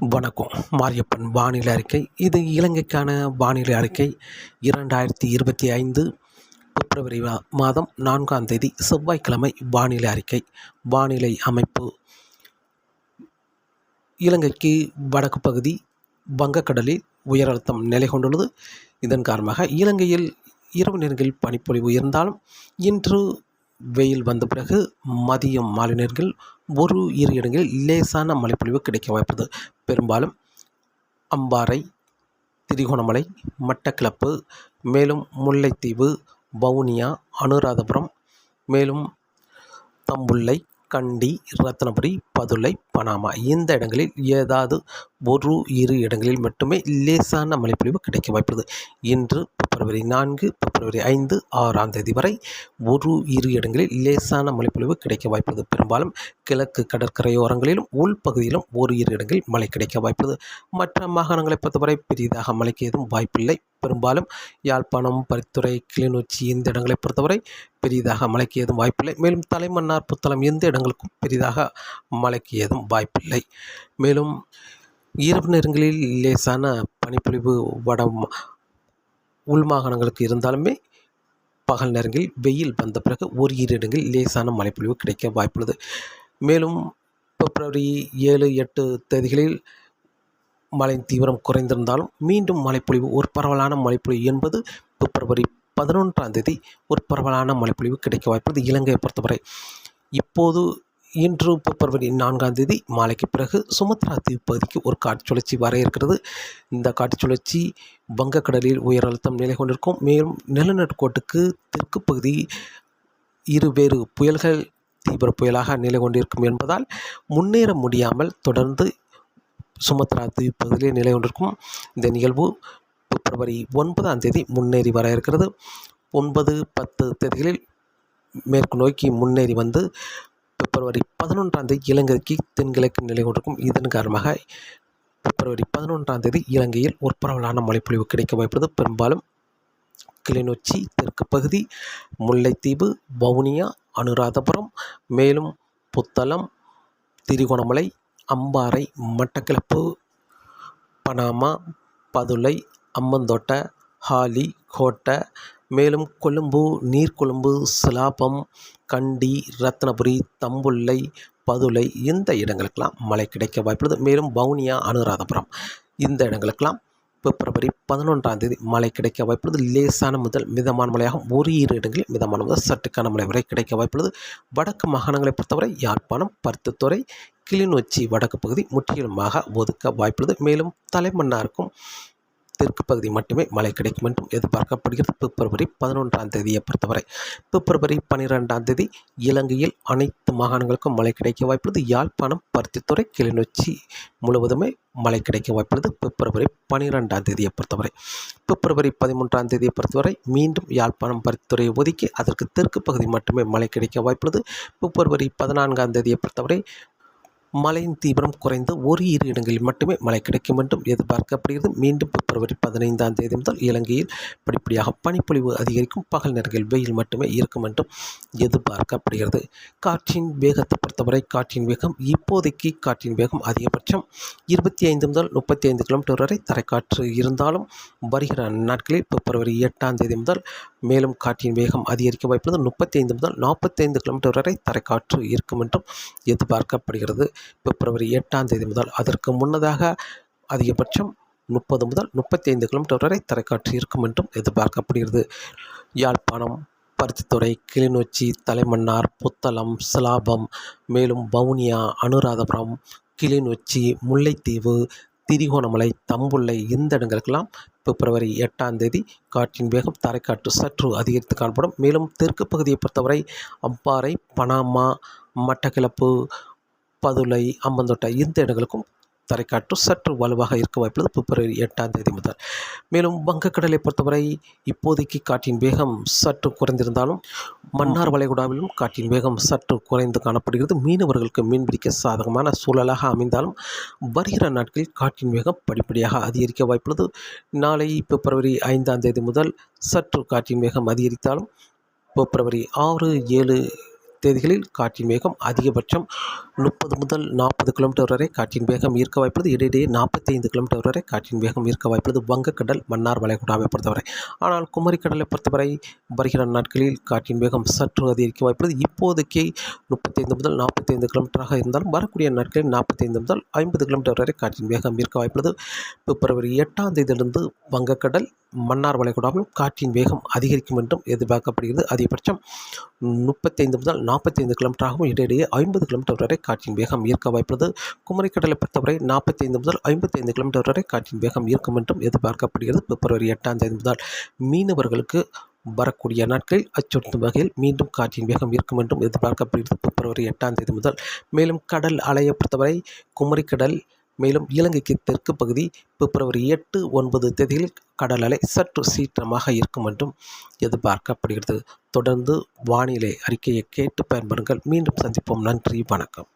வணக்கம். மாரியப்பன் வானிலை அறிக்கை. இது இலங்கைக்கான வானிலை அறிக்கை. இரண்டாயிரத்தி இருபத்தி ஐந்து பிப்ரவரி மாதம் நான்காம் தேதி செவ்வாய்க்கிழமை வானிலை அறிக்கை. வானிலை அமைப்பு. இலங்கைக்கு வடக்கு பகுதி வங்கக்கடலில் உயர் அழுத்தம் நிலை கொண்டுள்ளது இதன் காரணமாக இலங்கையில் இரவு நேரங்களில் பனிப்பொழிவு இருந்தாலும் இன்று வெயில் வந்த பிறகு மதியம் மாலை நேரங்களில் ஒரு இரு இடங்களில் லேசான மழைப்பொழிவு கிடைக்க வாய்ப்புள்ளது. பெரும்பாலும் அம்பாறை திரிகோணமலை மட்டக்களப்பு மேலும் முல்லைத்தீவு வவுனியா அனுராதபுரம் மேலும் தம்புள்ளை கண்டி ரத்னபுரி பதுளை பனாமா இந்த இடங்களில் ஏதாவது ஒரு இரு இடங்களில் மட்டுமே லேசான மழைப்பொழிவு கிடைக்க வாய்ப்புள்ளது. இன்று பிப்ரவரி நான்கு பிப்ரவரி ஐந்து ஆறாம் தேதி வரை ஒரு இரு இடங்களில் லேசான மழைப்பொழிவு கிடைக்க வாய்ப்புள்ளது. பெரும்பாலும் கிழக்கு கடற்கரையோரங்களிலும் உள்பகுதியிலும் ஒரு இரு இடங்களில் மழை கிடைக்க வாய்ப்புள்ளது. மற்ற மாகாணங்களை பொறுத்தவரை பெரிதாக மழைக்கு எதுவும் வாய்ப்பில்லை. பெரும்பாலும் யாழ்ப்பாணம் பரித்துறை கிளிநொச்சி இந்த இடங்களை பொறுத்தவரை பெரிதாக மழைக்கு ஏதும் வாய்ப்பில்லை. மேலும் தலைமன்னார் புத்தளம் எந்த இடங்களுக்கும் பெரிதாக மழைக்கு ஏதும் வாய்ப்பில்லை. மேலும் இரவு நேரங்களில் லேசான பனிப்பொழிவு வட ம- உள் மாகாணங்களுக்கு இருந்தாலுமே பகல் நேரங்களில் வெயில் வந்த பிறகு ஒரு இரு இடங்களில் லேசான மழைப்பொழிவு கிடைக்க வாய்ப்புள்ளது. மேலும் பிப்ரவரி ஏழு எட்டு தேதிகளில் மழையின் தீவிரம் குறைந்திருந்தாலும் மீண்டும் மழைப்பொழிவு ஒரு பரவலான மழைப்பொழிவு என்பது பிப்ரவரி பதினொன்றாம் தேதி ஒரு பரவலான மழைப்பொழிவு கிடைக்க வாய்ப்புள்ளது இலங்கையை பொறுத்தவரை. இப்போது இன்று பிப்ரவரி நான்காம் தேதி மாலைக்கு பிறகு சுமத்ரா தீவு பகுதிக்கு ஒரு காற்றுச் சுழற்சி வர இருக்கிறது. இந்த காற்றுச் சுழற்சி வங்கக்கடலில் உயர் அழுத்தம் நிலை கொண்டிருக்கும். மேலும் நிலநடுக்கோட்டுக்கு தெற்கு பகுதி இருவேறு புயல்கள் தீவிர புயலாக நிலை கொண்டிருக்கும் என்பதால் முன்னேற முடியாமல் தொடர்ந்து சுமத்ரா தீவு பகுதியிலே நிலை கொண்டிருக்கும். இந்த நிகழ்வு பிப்ரவரி ஒன்பதாம் தேதி முன்னேறி வர இருக்கிறது. ஒன்பது பத்து தேதிகளில் மேற்கு நோக்கி முன்னேறி வந்து பிப்ரவரி பதினொன்றாம் தேதி இலங்கைக்கு தென்கிழக்கு நிலை கொண்டிருக்கும் இதன் காரணமாக பிப்ரவரி பதினொன்றாம் தேதி இலங்கையில் ஒரு பரவலான மழைப்பொழிவு கிடைக்க வாய்ப்புள்ளது. பெரும்பாலும் கிளிநொச்சி தெற்கு பகுதி முல்லைத்தீவு வவுனியா அனுராதபுரம் மேலும் புத்தளம் திரிகோணமலை அம்பாறை மட்டக்களப்பு பனாமா பதுளை அம்மந்தோட்டை ஹாலி கோட்டை மேலும் கொழும்பு நீர்கொழும்பு சிலாபம் கண்டி ரத்னபுரி தம்புள்ளை பதுளை இந்த இடங்களுக்கெல்லாம் மழை கிடைக்க வாய்ப்புள்ளது. மேலும் வவுனியா அனுராதபுரம் இந்த இடங்களுக்கெல்லாம் பிப்ரவரி பதினொன்றாம் தேதி மழை கிடைக்க வாய்ப்புள்ளது. லேசான முதல் மிதமான மழையாகும் ஒரு இரு இடங்களில் மிதமான முதல் சற்றுக்கான மழை வரை கிடைக்க வாய்ப்புள்ளது. வடக்கு மாகாணங்களை பொறுத்தவரை யாழ்ப்பாணம் பருத்தித்துறை கிளிநொச்சி வடக்கு பகுதி முற்றிலுமாக ஒதுக்க வாய்ப்புள்ளது. மேலும் தலைமன்னாருக்கும் தெற்கு பகுதி மட்டுமே மழை கிடைக்கும் என்றும் எதிர்பார்க்கப்படுகிறது. பிப்ரவரி பதினொன்றாம் தேதியை பொறுத்தவரை பிப்ரவரி பன்னிரெண்டாம் தேதி இலங்கையில் அனைத்து மாகாணங்களுக்கும் மழை கிடைக்க வாய்ப்புள்ளது. யாழ்ப்பாணம் பருத்தித்துறை கிளிநொச்சி முழுவதுமே மழை கிடைக்க வாய்ப்புள்ளது. பிப்ரவரி பன்னிரெண்டாம் தேதியை பொறுத்தவரை பிப்ரவரி பதிமூன்றாம் தேதியை பொறுத்தவரை மீண்டும் யாழ்ப்பாணம் பருத்தித்துறையை ஒதுக்கி அதற்கு தெற்கு பகுதி மட்டுமே மழை கிடைக்க வாய்ப்புள்ளது. பிப்ரவரி பதினான்காம் தேதியை பொறுத்தவரை மழையின் தீவிரம் குறைந்து ஒரு இரு இடங்களில் மட்டுமே மழை கிடைக்கும் என்றும் எதிர்பார்க்கப்படுகிறது. மீண்டும் பிப்ரவரி பதினைந்தாம் தேதி முதல் இலங்கையில் படிப்படியாக பனிப்பொழிவு அதிகரிக்கும். பகல் நேரங்களில் வெயில் மட்டுமே இருக்கும் என்றும் எதிர்பார்க்கப்படுகிறது. காற்றின் வேகத்தை பொறுத்தவரை காற்றின் வேகம் இப்போதைக்கு காற்றின் வேகம் அதிகபட்சம் இருபத்தி ஐந்து முதல் முப்பத்தி ஐந்து கிலோமீட்டர் வரை. தரைக்காற்று இருந்தாலும் வருகிற நாட்களில் பிப்ரவரி எட்டாம் தேதி முதல் மேலும் காற்றின் வேகம் அதிகரிக்க வாய்ப்புள்ளது. முப்பத்தைந்து முதல் நாற்பத்தைந்து கிலோமீட்டர் வரை தரைக்காற்று இருக்கும் என்றும் எதிர்பார்க்கப்படுகிறது. பிப்ரவரி எட்டாம் தேதி முதல் அதற்கு முன்னதாக அதிகபட்சம் முப்பது முதல் முப்பத்தைந்து கிலோமீட்டர் வரை தரைக்காற்று இருக்கும் என்றும் எதிர்பார்க்கப்படுகிறது. யாழ்ப்பாணம் பருத்தித்துறை கிளிநொச்சி தலைமன்னார் புத்தளம் சிலாபம் மேலும் வவுனியா அனுராதபுரம் கிளிநொச்சி முல்லைத்தீவு திரிகோணமலை தம்புள்ளை இந்த இடங்களுக்கெல்லாம் பிப்ரவரி எட்டாம் தேதி காற்றின் வேகம் தரைக்காற்று சற்று அதிகரித்து காணப்படும். மேலும் தெற்கு பகுதியை பொறுத்தவரை அம்பாறை பனாமா மட்டக்கிளப்பு பதுளை அம்பந்தோட்டை இந்த இடங்களுக்கும் தரைக்காற்று சற்று வலுவாக இருக்க வாய்ப்புள்ளது. பிப்ரவரி எட்டாம் தேதி முதல். மேலும் வங்கக்கடலை பொறுத்தவரை இப்போதைக்கு காற்றின் வேகம் சற்று குறைந்திருந்தாலும் மன்னார் வளைகுடாவிலும் காற்றின் வேகம் சற்று குறைந்து காணப்படுகிறது. மீனவர்களுக்கு மீன்பிடிக்க சாதகமான சூழலாக அமைந்தாலும் வருகிற நாட்களில் காற்றின் வேகம் படிப்படியாக அதிகரிக்க வாய்ப்புள்ளது. நாளை பிப்ரவரி ஐந்தாம் தேதி முதல் சற்று காற்றின் வேகம் அதிகரித்தாலும் பிப்ரவரி ஆறு ஏழு தேதிகளில் காற்றின் வேகம் அதிகபட்சம் முப்பது முதல் நாற்பது கிலோமீட்டர் வரை காற்றின் வேகம் ஈர்க்க வாய்ப்புள்ளது. இடையிடையே நாற்பத்தைந்து கிலோமீட்டர் வரை காற்றின் வேகம் ஈர்க்க வாய்ப்புள்ளது. வங்கக்கடல் மன்னார் வளைகுடாவை பொறுத்தவரை. ஆனால் குமரிக்கடலை பொறுத்தவரை வருகிற நாட்களில் காற்றின் வேகம் சற்று அதிகரிக்க வாய்ப்புள்ளது. இப்போதைக்கு முப்பத்தைந்து முதல் நாற்பத்தைந்து கிலோமீட்டராக இருந்தாலும் வரக்கூடிய நாட்களில் நாற்பத்தைந்து முதல் ஐம்பது கிலோமீட்டர் வரை காற்றின் வேகம் ஈர்க்க வாய்ப்புள்ளது. பிப்ரவரி எட்டாம் தேதியிலிருந்து வங்கக்கடல் மன்னார் வளைகுடாவிலும் காற்றின் வேகம் அதிகரிக்கும் என்றும் எதிர்பார்க்கப்படுகிறது. அதிகபட்சம் முப்பத்தைந்து முதல் நாற்பத்தைந்து கிலோமீட்டராகவும் இடையிடையே ஐம்பது கிலோமீட்டர் வரை காற்றின் வேகம் ஈர்க்க வாய்ப்புள்ளது. குமரிக்கடலை பொறுத்தவரை நாற்பத்தைந்து முதல் ஐம்பத்தைந்து கிலோமீட்டர் வரை காற்றின் வேகம் ஈர்க்கும் என்றும் எதிர்பார்க்கப்படுகிறது. பிப்ரவரி எட்டாம் தேதி முதல் மீனவர்களுக்கு வரக்கூடிய நாட்களில் அச்சுறுத்தும் வகையில் மீண்டும் காற்றின் வேகம் இருக்கும் என்றும் எதிர்பார்க்கப்படுகிறது. பிப்ரவரி எட்டாம் தேதி முதல் மேலும் கடல் அலையை பொறுத்தவரை குமரிக்கடல் மேலும் இலங்கைக்கு தெற்கு பகுதி பிப்ரவரி எட்டு ஒன்பது தேதியில் கடல் அலை சற்று சீற்றமாக இருக்கும் என்றும் எதிர்பார்க்கப்படுகிறது. தொடர்ந்து வானிலை அறிக்கையை கேட்டு பயன்படுங்கள். மீண்டும் சந்திப்போம். நன்றி. வணக்கம்.